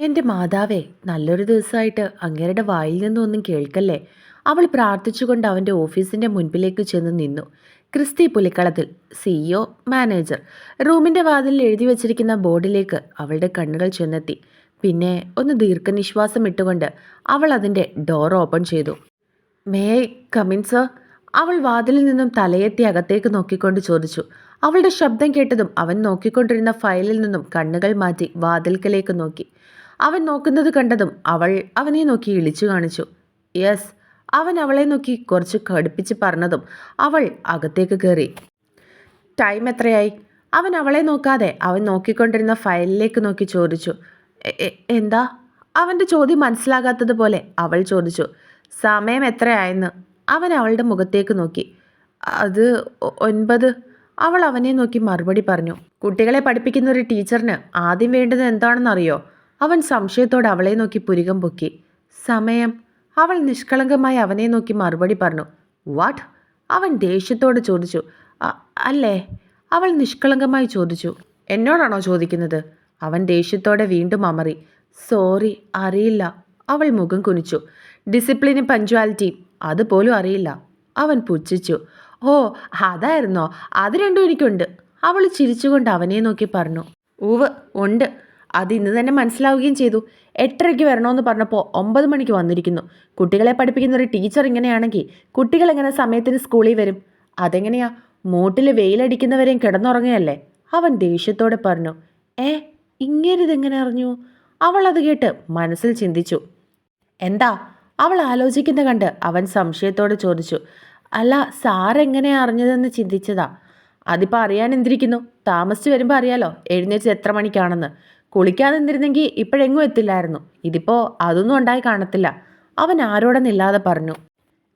എന്റെ മാതാവേ നല്ലൊരു ദിവസമായിട്ട് അങ്ങേരുടെ വായിൽ നിന്നൊന്നും കേൾക്കല്ലേ? അവൾ പ്രാർത്ഥിച്ചുകൊണ്ട് അവന്റെ ഓഫീസിന്റെ മുൻപിലേക്ക് ചെന്ന് നിന്നു. Christy Pulikkalathil CEO manager. റൂമിന്റെ വാതിലിൽ എഴുതി വച്ചിരിക്കുന്ന ബോർഡിലേക്ക് അവളുടെ കണ്ണുകൾ ചെന്നെത്തി. പിന്നെ ഒന്ന് ദീർഘനിശ്വാസം ഇട്ടുകൊണ്ട് അവൾ അതിന്റെ ഡോർ ഓപ്പൺ ചെയ്തു. May come in sir. അവൾ വാതിലിൽ നിന്നും തലയെത്തി അകത്തേക്ക് നോക്കിക്കൊണ്ട് ചോദിച്ചു. അവളുടെ ശബ്ദം കേട്ടതും അവൻ നോക്കിക്കൊണ്ടിരുന്ന ഫയലിൽ നിന്നും കണ്ണുകൾ മാറ്റി വാതിൽക്കലേക്ക് നോക്കി. അവൻ നോക്കുന്നത് കണ്ടതും അവൾ അവനെ നോക്കി ഇളിച്ചു കാണിച്ചു. യെസ് അവൻ അവളെ നോക്കി കുറച്ച് കടുപ്പിച്ച് പറഞ്ഞതും അവൾ അകത്തേക്ക് കയറി ടൈം എത്രയായി? അവൻ അവളെ നോക്കാതെ അവൻ നോക്കിക്കൊണ്ടിരുന്ന ഫയലിലേക്ക് നോക്കി ചോദിച്ചു. "എ- എ- എന്താ? അവന്റെ ചോദ്യം മനസ്സിലാകാത്തതുപോലെ അവൾ ചോദിച്ചു. സമയം എത്രയായെന്ന്? അവൻ അവളുടെ മുഖത്തേക്ക് നോക്കി. അത് ഒൻപത്. അവൾ അവനെ നോക്കി മറുപടി പറഞ്ഞു. കുട്ടികളെ പഠിപ്പിക്കുന്ന ഒരു ടീച്ചറിന് ആദ്യം വേണ്ടത് എന്താണെന്നറിയോ? അവൻ സംശയത്തോടെ അവളെ നോക്കി പുരികം പൊക്കി. സമയം. അവൾ നിഷ്കളങ്കമായി അവനെ നോക്കി മറുപടി പറഞ്ഞു. വാട്ട്? അവൻ ദേഷ്യത്തോടെ ചോദിച്ചു. അല്ലേ? അവൾ നിഷ്കളങ്കമായി ചോദിച്ചു. എന്നോടാണോ ചോദിക്കുന്നത്? അവൻ ദേഷ്യത്തോടെ വീണ്ടും അമറി. സോറി അറിയില്ല. അവൾ മുഖം കുനിച്ചു. ഡിസിപ്ലിനും പഞ്ച്വാലിറ്റിയും അതുപോലും അറിയില്ല. അവൻ പുച്ഛിച്ചു. ഓ അതായിരുന്നോ? അത് രണ്ടും എനിക്കുണ്ട്. അവൾ ചിരിച്ചുകൊണ്ട് അവനെ നോക്കി പറഞ്ഞു. ഉവ് ഉണ്ട്. അത് ഇന്ന് തന്നെ മനസ്സിലാവുകയും ചെയ്തു. എട്ടരയ്ക്ക് വരണമെന്ന് പറഞ്ഞപ്പോൾ ഒമ്പത് മണിക്ക് വന്നിരിക്കുന്നു. കുട്ടികളെ പഠിപ്പിക്കുന്ന ഒരു ടീച്ചർ ഇങ്ങനെയാണെങ്കിൽ കുട്ടികൾ എങ്ങനെ സമയത്തിന് സ്കൂളിൽ വരും? അതെങ്ങനെയാ? മൂട്ടിൽ വെയിലടിക്കുന്നവരെയും കിടന്നുറങ്ങുകയല്ലേ? അവൻ ദേഷ്യത്തോടെ പറഞ്ഞു ഏ ഇങ്ങേരിതെങ്ങനെ അറിഞ്ഞു? അവൾ അത് കേട്ട് മനസ്സിൽ ചിന്തിച്ചു. എന്താ? അവൾ ആലോചിക്കുന്ന കണ്ട് അവൻ സംശയത്തോടെ ചോദിച്ചു അല്ല സാർ എങ്ങനെയാ അറിഞ്ഞതെന്ന് ചിന്തിച്ചതാ? അതിപ്പോൾ അറിയാൻ എന്തിരിക്കുന്നു? താമസിച്ച് വരുമ്പോൾ അറിയാലോ? എഴുന്നേറ്റ് എത്ര മണിക്കാണെന്ന്? കുളിക്കാതെ നിന്നിരുന്നെങ്കിൽ ഇപ്പോഴെങ്ങും എത്തില്ലായിരുന്നു. ഇതിപ്പോ അതൊന്നും ഉണ്ടായി കാണത്തില്ല. അവൻ ആരോടെന്നില്ലാതെ പറഞ്ഞു.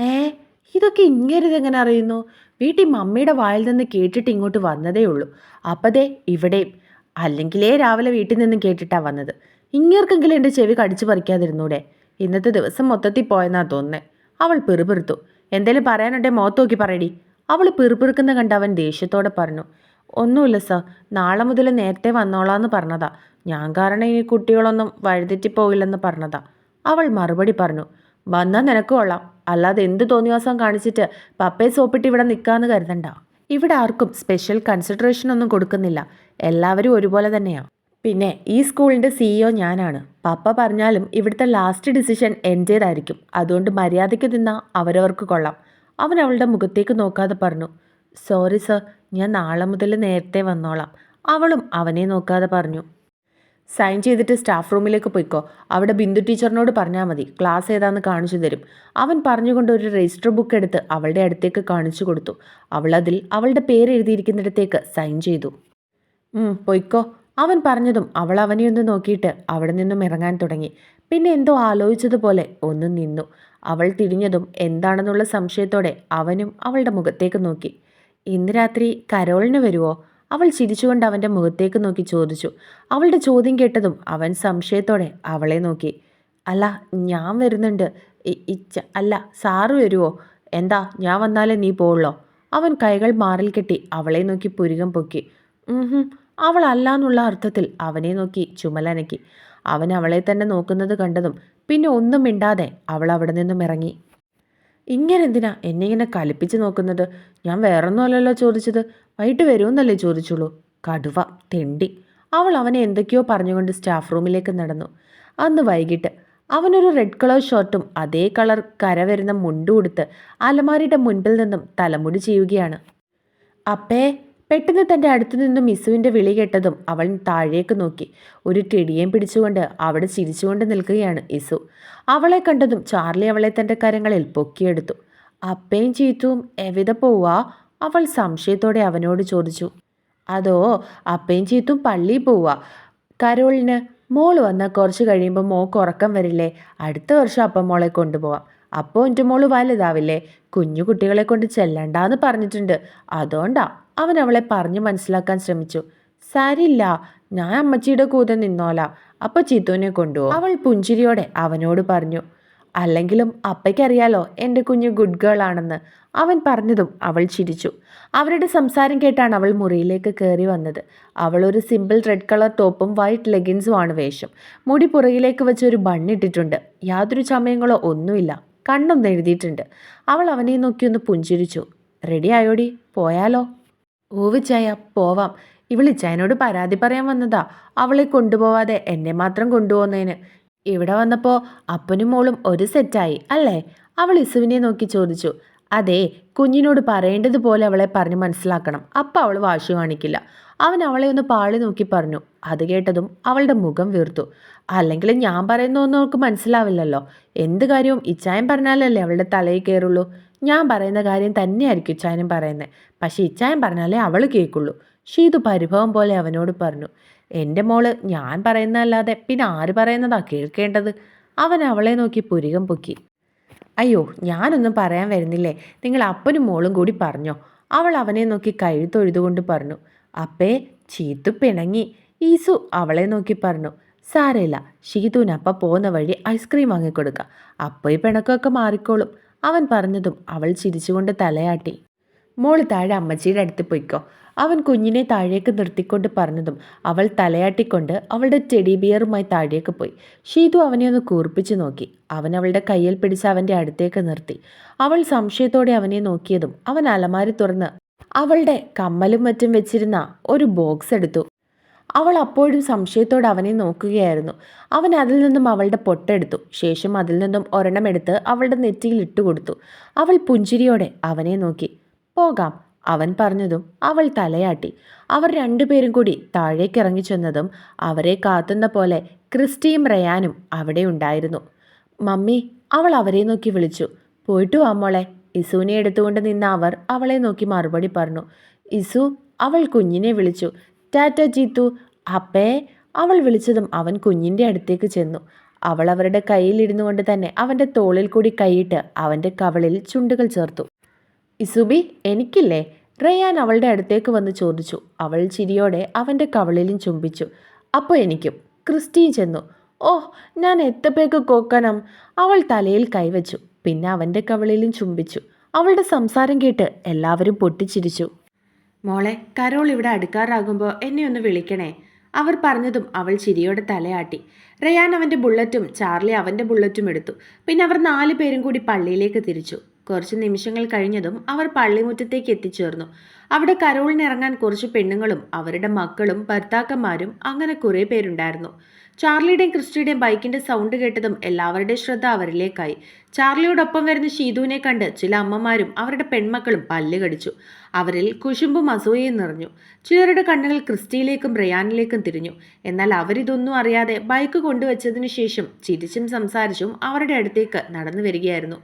ഏ ഇതൊക്കെ ഇങ്ങേരിതെങ്ങനെ അറിയുന്നു? വീട്ടിൽ മമ്മിയുടെ വായിൽ നിന്ന് കേട്ടിട്ട് ഇങ്ങോട്ട് വന്നതേ ഉള്ളൂ. അപ്പതേ ഇവിടെയും. അല്ലെങ്കിലേ രാവിലെ വീട്ടിൽ നിന്നും കേട്ടിട്ടാണ് വന്നത്. ഇങ്ങേർക്കെങ്കിലും എന്റെ ചെവി കടിച്ചു പറിക്കാതിരുന്നൂടെ? ഇന്നത്തെ ദിവസം മൊത്തത്തിൽ പോയെന്നാ തോന്നുന്നേ. അവൾ പിറുപിറുത്തു. എന്തേലും പറയാനുണ്ടെ മുഖത്ത് നോക്കി പറയടി. അവൾ പിറുപിറുക്കുന്ന കണ്ട് അവൻ ദേഷ്യത്തോടെ പറഞ്ഞു. ഒന്നുമില്ല സർ. നാളെ മുതൽ നേരത്തെ വന്നോളാന്ന് പറഞ്ഞതാ. ഞാൻ കാരണം ഈ കുട്ടികളൊന്നും വഴിതെറ്റിപ്പോകില്ലെന്ന് പറഞ്ഞതാ. അവൾ മറുപടി പറഞ്ഞു വന്നാൽ നിനക്ക് കൊള്ളാം. അല്ലാതെ എന്ത് തോന്നിവാസം കാണിച്ചിട്ട് പപ്പയെ സോപ്പിട്ട് ഇവിടെ നിൽക്കാന്ന് കരുതണ്ട. ഇവിടെ ആർക്കും സ്പെഷ്യൽ കൺസിഡറേഷൻ ഒന്നും കൊടുക്കുന്നില്ല. എല്ലാവരും ഒരുപോലെ തന്നെയാണ് പിന്നെ ഈ സ്കൂളിന്റെ സിഇഒ ഞാനാണ്. പപ്പ പറഞ്ഞാലും ഇവിടുത്തെ ലാസ്റ്റ് ഡിസിഷൻ എന്റേതായിരിക്കും അതുകൊണ്ട് മര്യാദയ്ക്ക് നിന്നാൽ അവരവർക്ക് കൊള്ളാം. അവൻ അവളുടെ മുഖത്തേക്ക് നോക്കാതെ പറഞ്ഞു സോറി സർ ഞാൻ നാളെ മുതൽ നേരത്തെ വന്നോളാം. അവളും അവനെ നോക്കാതെ പറഞ്ഞു സൈൻ ചെയ്തിട്ട് സ്റ്റാഫ് റൂമിലേക്ക് പോയിക്കോ. അവിടെ ബിന്ദു ടീച്ചറിനോട് പറഞ്ഞാൽ മതി. ക്ലാസ് ഏതാന്ന് കാണിച്ചു തരും. അവൻ പറഞ്ഞുകൊണ്ട് ഒരു രജിസ്റ്റർ ബുക്ക് എടുത്ത് അവളുടെ അടുത്തേക്ക് കാണിച്ചു കൊടുത്തു. അവൾ അതിൽ അവളുടെ പേര് എഴുതിയിരിക്കുന്നിടത്തേക്ക് സൈൻ ചെയ്തു. പൊയ്ക്കോ. അവൻ പറഞ്ഞതും അവൾ അവനെ ഒന്ന് നോക്കിയിട്ട് അവിടെ നിന്നും ഇറങ്ങാൻ തുടങ്ങി. പിന്നെ എന്തോ ആലോചിച്ചതുപോലെ ഒന്ന് നിന്നു. അവൾ തിരിഞ്ഞതും എന്താണെന്നുള്ള സംശയത്തോടെ അവനും അവളുടെ മുഖത്തേക്ക് നോക്കി. ഇന്ന് രാത്രി കരോളിന് വരുമോ അവൾ ചിരിച്ചുകൊണ്ട് അവന്റെ മുഖത്തേക്ക് നോക്കി ചോദിച്ചു. അവളുടെ ചോദ്യം കേട്ടതും അവൻ സംശയത്തോടെ അവളെ നോക്കി. അല്ല ഞാൻ വരുന്നുണ്ട്. ഇച്ച അല്ല സാറ് വരുമോ എന്താ ഞാൻ വന്നാലേ നീ പോവുള്ളോ? അവൻ കൈകൾ മാറിൽ കെട്ടി അവളെ നോക്കി പുരികം പൊക്കി. അവൾ അല്ലാന്നുള്ള അർത്ഥത്തിൽ അവനെ നോക്കി ചുമലനക്കി. അവൻ അവളെ തന്നെ നോക്കുന്നത് കണ്ടതും പിന്നെ ഒന്നും മിണ്ടാതെ അവൾ അവിടെ നിന്നും ഇറങ്ങി. ഇങ്ങനെ എന്തിനാ എന്നെ ഇങ്ങനെ കലിപ്പിച്ച് നോക്കുന്നത്? ഞാൻ വേറൊന്നുമല്ലല്ലോ ചോദിച്ചത്. വൈകിട്ട് വരുമെന്നല്ലേ ചോദിച്ചുള്ളൂ. കടുവ തെണ്ടി. അവൾ അവനെ എന്തൊക്കെയോ പറഞ്ഞുകൊണ്ട് സ്റ്റാഫ് റൂമിലേക്ക് നടന്നു. അന്ന് വൈകിട്ട് അവനൊരു റെഡ് കളർ ഷർട്ടും അതേ കളർ കര വരുന്ന മുണ്ടും ഉടുത്ത് അലമാരിയുടെ മുൻപിൽ നിന്നും തലമുടി ചെയ്യുകയാണ്. അപ്പേ പെട്ടെന്ന് തന്റെ അടുത്തു നിന്നും മിസുവിന്റെ വിളി കേട്ടതും അവൾ താഴേക്ക് നോക്കി. ഒരു ടെടിയേം പിടിച്ചുകൊണ്ട് അവിടെ ചിരിച്ചുകൊണ്ട് നിൽക്കുകയാണ് ഇസു അവളെ കണ്ടതും ചാർലി അവളെ തന്റെ കരങ്ങളിൽ പൊക്കിയെടുത്തു. അപ്പയും ചീത്തും എവിടെ പോവാ അവൾ സംശയത്തോടെ അവനോട് ചോദിച്ചു അതോ അപ്പയും ചീത്തും പള്ളിയിൽ പോവാ? കരോളിന് മോൾ വന്നാൽ കുറച്ച് കഴിയുമ്പോൾ മോൾക്ക് ഉറക്കം വരില്ലേ? അടുത്ത വർഷം അപ്പം മോളെ കൊണ്ടുപോവാം. അപ്പോൾ എന്റെ മോൾ വലുതാവില്ലേ? കുഞ്ഞു കുട്ടികളെ കൊണ്ട് ചെല്ലണ്ടാന്ന് പറഞ്ഞിട്ടുണ്ട്. അതുകൊണ്ടാ അവൻ അവളെ പറഞ്ഞു മനസ്സിലാക്കാൻ ശ്രമിച്ചു. സാരില്ല ഞാൻ അമ്മച്ചിയുടെ കൂടെ നിന്നോലാം അപ്പൊ ചീത്തുവിനെ കൊണ്ടുപോകും അവൾ പുഞ്ചിരിയോടെ അവനോട് പറഞ്ഞു അല്ലെങ്കിലും അപ്പയ്ക്കറിയാലോ എന്റെ കുഞ്ഞ് ഗുഡ് ഗേൾ ആണെന്ന്. അവൻ പറഞ്ഞതും അവൾ ചിരിച്ചു. അവരുടെ സംസാരം കേട്ടാണ് അവൾ മുറിയിലേക്ക് കയറി വന്നത്. അവൾ ഒരു സിമ്പിൾ റെഡ് കളർ ടോപ്പും വൈറ്റ് ലെഗിൻസുമാണ് വേഷം. മുടി പുറകിലേക്ക് വെച്ച് ഒരു ബണ്ണിട്ടിട്ടുണ്ട് യാതൊരു ചമയങ്ങളോ ഒന്നുമില്ല. കണ്ണൊന്ന് എഴുതിയിട്ടുണ്ട്. അവൾ അവനെ നോക്കിയൊന്ന് പുഞ്ചിരിച്ചു. റെഡി ആയോടി? പോയാലോ? ഓവിച്ചായ പോവാം. ഇവളിച്ചായനോട് പരാതി പറയാൻ വന്നതാ. അവളെ കൊണ്ടുപോവാതെ എന്നെ മാത്രം കൊണ്ടുപോകുന്നതിന്. ഇവിടെ വന്നപ്പോൾ അപ്പനും മോളും ഒരു സെറ്റായി അല്ലേ? അവൾ ഇസുവിനെ നോക്കി ചോദിച്ചു. അതെ കുഞ്ഞിനോട് പറയേണ്ടതുപോലെ അവളെ പറഞ്ഞ് മനസ്സിലാക്കണം. അപ്പം അവൾ വാശി കാണിക്കില്ല. അവൻ അവളെ ഒന്ന് പാളി നോക്കി പറഞ്ഞു. അത് കേട്ടതും അവളുടെ മുഖം വീർത്തു. അല്ലെങ്കിൽ ഞാൻ പറയുന്നൊന്നും അവൾക്ക് മനസ്സിലാവില്ലല്ലോ. എന്ത് കാര്യവും ഇച്ചായം പറഞ്ഞാലല്ലേ അവളുടെ തലയിൽ കയറുള്ളൂ ഞാൻ പറയുന്ന കാര്യം തന്നെയായിരിക്കും ഇച്ചായനും പറയുന്നത്. പക്ഷേ ഇച്ചായം പറഞ്ഞാലേ അവൾ കേൾക്കുള്ളൂ. ഷീതു പരിഭവം പോലെ അവനോട് പറഞ്ഞു. എന്റെ മോൾ ഞാൻ പറയുന്നതല്ലാതെ പിന്നെ ആര് പറയുന്നതാ? കേൾക്കേണ്ടത്. അവൻ അവളെ നോക്കി പുരികം പൊക്കി. അയ്യോ ഞാനൊന്നും പറയാൻ വരുന്നില്ലേ? നിങ്ങൾ അപ്പനും മോളും കൂടി പറഞ്ഞോ. അവൾ അവനെ നോക്കി കഴുത്തൊഴുതുകൊണ്ട് പറഞ്ഞു. അപ്പേ ചീത്തു പിണങ്ങി. ഈസു അവളെ നോക്കി പറഞ്ഞു. സാരയില്ല ഷീതുവിന് അപ്പ പോകുന്ന വഴി ഐസ്ക്രീം വാങ്ങിക്കൊടുക്കുക അപ്പോൾ പിണക്കമൊക്കെ മാറിക്കോളും. അവൻ പറഞ്ഞതും അവൾ ചിരിച്ചുകൊണ്ട് തലയാട്ടി. മോൾ താഴെ അമ്മച്ചിയുടെ അടുത്ത് പൊയ്ക്കോ. അവൻ കുഞ്ഞിനെ താഴേക്ക് നിർത്തിക്കൊണ്ട് പറഞ്ഞതും അവൾ തലയാട്ടിക്കൊണ്ട് അവളുടെ ടെഡി ബിയറുമായി താഴേക്ക് പോയി. ഷീതു അവനെ ഒന്ന് കൂർപ്പിച്ചു നോക്കി. അവൻ അവളുടെ കയ്യിൽ പിടിച്ച് അവന്റെ അടുത്തേക്ക് നിർത്തി. അവൾ സംശയത്തോടെ അവനെ നോക്കിയതും അവൻ അലമാരി തുറന്ന് അവളുടെ കമ്മലും മറ്റും വെച്ചിരുന്ന ഒരു ബോക്സ് എടുത്തു. അവൾ അപ്പോഴും സംശയത്തോടെ അവനെ നോക്കുകയായിരുന്നു. അവൻ അതിൽ നിന്നും അവളുടെ പൊട്ടെടുത്തു ശേഷം അതിൽ നിന്നും ഒരെണ്ണം എടുത്ത് അവളുടെ നെറ്റിയിൽ ഇട്ടുകൊടുത്തു. അവൾ പുഞ്ചിരിയോടെ അവനെ നോക്കി. പോകാം. അവൻ പറഞ്ഞതും അവൾ തലയാട്ടി. അവർ രണ്ടുപേരും കൂടി താഴേക്കിറങ്ങി ചെന്നതും അവരെ കാത്തുന്ന പോലെ ക്രിസ്റ്റിയും റയാനും അവിടെ ഉണ്ടായിരുന്നു. മമ്മി അവൾ അവരെ നോക്കി വിളിച്ചു. പോയിട്ടു മോളെ. ഇസുവിനെ എടുത്തുകൊണ്ട് നിന്ന അവർ അവളെ നോക്കി മറുപടി പറഞ്ഞു. ഇസു അവൾ കുഞ്ഞിനെ വിളിച്ചു. ടാറ്റ ജീത്തു അപ്പേ. അവൾ വിളിച്ചതും അവൻ കുഞ്ഞിന്റെ അടുത്തേക്ക് ചെന്നു. അവൾ അവരുടെ കയ്യിലിരുന്നു കൊണ്ട് തന്നെ അവന്റെ തോളിൽ കൂടി കൈയിട്ട് അവന്റെ കവളിൽ ചുണ്ടുകൾ ചേർത്തു. ഇസുബി എനിക്കില്ലേ? റയാൻ അവളുടെ അടുത്തേക്ക് വന്ന് ചോദിച്ചു. അവൾ ചിരിയോടെ അവന്റെ കവളിലും ചുംബിച്ചു. അപ്പോൾ എനിക്കും. ക്രിസ്റ്റീൻ ചെന്നു. ഓ ഞാൻ എത്തപ്പേക്ക് കോക്കണം. അവൾ തലയിൽ കൈവച്ചു. പിന്നെ അവന്റെ കവളിലും ചുംബിച്ചു. അവളുടെ സംസാരം കേട്ട് എല്ലാവരും പൊട്ടിച്ചിരിച്ചു. മോളെ കരോൾ ഇവിടെ അടുക്കാറാകുമ്പോൾ എന്നെ ഒന്ന് വിളിക്കണേ. അവർ പറഞ്ഞതും അവൾ ചിരിയോടെ തലയാട്ടി. റയാൻ അവന്റെ ബുള്ളറ്റും ചാർലി അവന്റെ ബുള്ളറ്റും എടുത്തു. പിന്നെ അവർ നാല് പേരും കൂടി പള്ളിയിലേക്ക് തിരിച്ചു. കുറച്ച് നിമിഷങ്ങൾ കഴിഞ്ഞതും അവർ പള്ളിമുറ്റത്തേക്ക് എത്തിച്ചേർന്നു. അവിടെ കരോളിനിറങ്ങാൻ കുറച്ച് പെണ്ണുങ്ങളും അവരുടെ മക്കളും ഭർത്താക്കന്മാരും അങ്ങനെ കുറേ പേരുണ്ടായിരുന്നു. ചാർലിയുടെയും ക്രിസ്റ്റിയുടെയും ബൈക്കിന്റെ സൗണ്ട് കേട്ടതും എല്ലാവരുടെയും ശ്രദ്ധ അവരിലേക്കായി. ചാർലിയോടൊപ്പം വരുന്ന ഷീതുവിനെ കണ്ട് ചില അമ്മമാരും അവരുടെ പെൺമക്കളും പല്ല് കടിച്ചു. അവരിൽ കുശുമ്പും അസൂയയും നിറഞ്ഞു. ചിലരുടെ കണ്ണുകൾ ക്രിസ്റ്റിയിലേക്കും റയാനിലേക്കും തിരിഞ്ഞു. എന്നാൽ അവരിതൊന്നും അറിയാതെ ബൈക്ക് കൊണ്ടുവച്ചതിനു ശേഷം ചിരിച്ചും സംസാരിച്ചും അവരുടെ അടുത്തേക്ക് നടന്നു വരികയായിരുന്നു.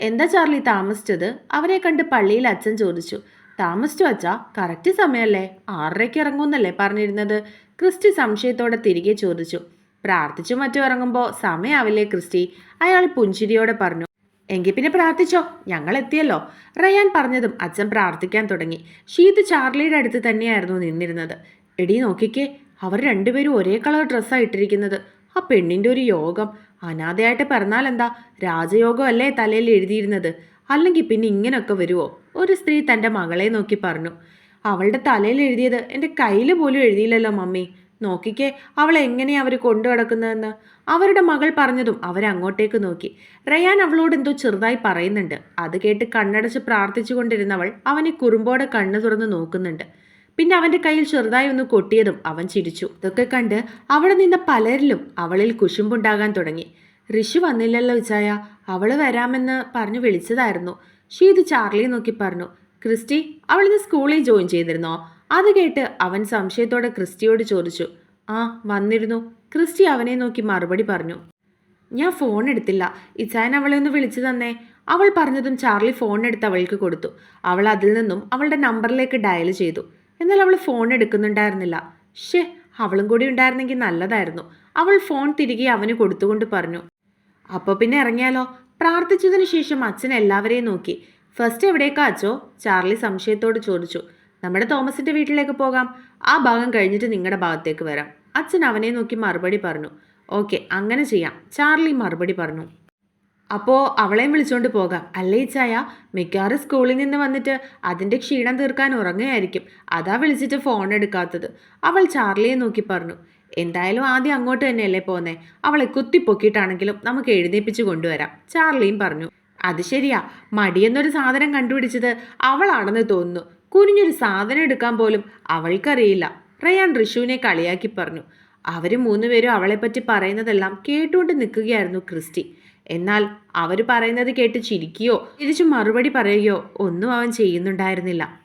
എന്താ ചാർലി താമസിച്ചത്? അവരെ കണ്ട് പള്ളിയിൽ അച്ഛൻ ചോദിച്ചു. താമസിച്ചു അച്ഛാ കറക്റ്റ് സമയമല്ലേ? ആറരയ്ക്ക് ഇറങ്ങുമെന്നല്ലേ പറഞ്ഞിരുന്നത്? ക്രിസ്റ്റി സംശയത്തോടെ തിരികെ ചോദിച്ചു. പ്രാർത്ഥിച്ചു മറ്റും ഇറങ്ങുമ്പോൾ സമയാവില്ലേ ക്രിസ്റ്റി? അയാൾ പുഞ്ചിരിയോടെ പറഞ്ഞു. എങ്കിൽ പിന്നെ പ്രാർത്ഥിച്ചോ? ഞങ്ങൾ എത്തിയല്ലോ. റയാൻ പറഞ്ഞതും അച്ഛൻ പ്രാർത്ഥിക്കാൻ തുടങ്ങി. ഷീത് ചാർലിയുടെ അടുത്ത് തന്നെയായിരുന്നു നിന്നിരുന്നത്. എടി നോക്കിക്കേ. അവർ രണ്ടുപേരും ഒരേ കളർ ഡ്രസ്സാണ് ഇട്ടിരിക്കുന്നത്. ആ പെണ്ണിന്റെ ഒരു യോഗം. അനാഥയായിട്ട് പറഞ്ഞാൽ എന്താ രാജയോഗം അല്ലേ തലയിൽ എഴുതിയിരുന്നത്? അല്ലെങ്കിൽ പിന്നെ ഇങ്ങനെയൊക്കെ വരുമോ ഒരു സ്ത്രീ തന്റെ മകളെ നോക്കി പറഞ്ഞു. അവളുടെ തലയിൽ എഴുതിയത് എന്റെ കയ്യിൽ പോലും എഴുതിയില്ലല്ലോ മമ്മി. നോക്കിക്കേ അവൾ എങ്ങനെയാ അവർ കൊണ്ടു കിടക്കുന്നതെന്ന് അവരുടെ മകൾ പറഞ്ഞതും അവരങ്ങോട്ടേക്ക് നോക്കി. റയാൻ അവളോട് എന്തോ ചെറുതായി പറയുന്നുണ്ട്. അത് കേട്ട് കണ്ണടച്ച് പ്രാർത്ഥിച്ചു കൊണ്ടിരുന്നവൾ അവനെ കുറുമ്പോടെ കണ്ണു തുറന്ന് നോക്കുന്നുണ്ട്. പിന്നെ അവന്റെ കയ്യിൽ ചെറുതായി ഒന്ന് കൊട്ടിയതും അവൻ ചിരിച്ചു. ഇതൊക്കെ കണ്ട് അവിടെ നിന്ന പലരിലും അവളിൽ കുശുമ്പുണ്ടാകാൻ തുടങ്ങി. ഋഷി വന്നില്ലല്ലോ വിചായ അവൾ വരാമെന്ന് പറഞ്ഞു വിളിച്ചതായിരുന്നു. ഷീ ഇത് ചാർലിയെ നോക്കി പറഞ്ഞു. ക്രിസ്റ്റി അവൾ ഇന്ന് സ്കൂളിൽ ജോയിൻ ചെയ്തിരുന്നോ? അത് കേട്ട് അവൻ സംശയത്തോടെ ക്രിസ്റ്റിയോട് ചോദിച്ചു. ആ വന്നിരുന്നു. ക്രിസ്റ്റി അവനെ നോക്കി മറുപടി പറഞ്ഞു. ഞാൻ ഫോൺ എടുത്തില്ല. ഇച്ചായൻ അവളെ ഒന്ന് വിളിച്ചു തന്നേ. അവൾ പറഞ്ഞതും ചാർലി ഫോൺ എടുത്ത് അവൾക്ക് കൊടുത്തു. അവൾ അതിൽ നിന്നും അവളുടെ നമ്പറിലേക്ക് ഡയൽ ചെയ്തു. എന്നാൽ അവൾ ഫോൺ എടുക്കുന്നുണ്ടായിരുന്നില്ല. ഷേ അവളും കൂടി ഉണ്ടായിരുന്നെങ്കിൽ നല്ലതായിരുന്നു. അവൾ ഫോൺ തിരികെ അവന് കൊടുത്തുകൊണ്ട് പറഞ്ഞു. അപ്പോൾ പിന്നെ ഇറങ്ങിയാലോ? പ്രാർത്ഥിച്ചതിന് ശേഷം അച്ഛൻ എല്ലാവരെയും നോക്കി. ഫസ്റ്റ് എവിടേക്കാ അച്ചോ? ചാർലി സംശയത്തോട് ചോദിച്ചു. നമ്മുടെ തോമസിന്റെ വീട്ടിലേക്ക് പോകാം. ആ ഭാഗം കഴിഞ്ഞിട്ട് നിങ്ങളുടെ ഭാഗത്തേക്ക് വരാം. അച്ഛൻ അവനെ നോക്കി മറുപടി പറഞ്ഞു. ഓക്കെ അങ്ങനെ ചെയ്യാം. ചാർലി മറുപടി പറഞ്ഞു. അപ്പോൾ അവളെയും വിളിച്ചുകൊണ്ട് പോകാം. അല്ലേ ചായ മിക്കവാറും സ്കൂളിൽ നിന്ന് വന്നിട്ട് അതിന്റെ ക്ഷീണം തീർക്കാൻ ഉറങ്ങുകയായിരിക്കും. അതാ വിളിച്ചിട്ട് ഫോൺ എടുക്കാത്തത്. അവൾ ചാർലിയെ നോക്കി പറഞ്ഞു. എന്തായാലും ആദ്യം അങ്ങോട്ട് തന്നെയല്ലേ പോന്നേ? അവളെ കുത്തിപ്പൊക്കിയിട്ടാണെങ്കിലും നമുക്ക് എഴുന്നേപ്പിച്ച് കൊണ്ടുവരാം. ചാർലിയും പറഞ്ഞു. അത് ശരിയാ. മടിയെന്നൊരു സാധനം കണ്ടുപിടിച്ചത് അവളാണെന്ന് തോന്നുന്നു. കുനിഞ്ഞൊരു സാധനം എടുക്കാൻ പോലും അവൾക്കറിയില്ല. റയാൻ ഋഷുവിനെ കളിയാക്കി പറഞ്ഞു. അവർ മൂന്നുപേരും അവളെപ്പറ്റി പറയുന്നതെല്ലാം കേട്ടുകൊണ്ട് നിൽക്കുകയായിരുന്നു ക്രിസ്റ്റി. എന്നാൽ അവർ പറയുന്നത് കേട്ട് ചിരിക്കുകയോ തിരിച്ചു മറുപടി പറയുകയോ ഒന്നും അവൻ ചെയ്യുന്നുണ്ടായിരുന്നില്ല.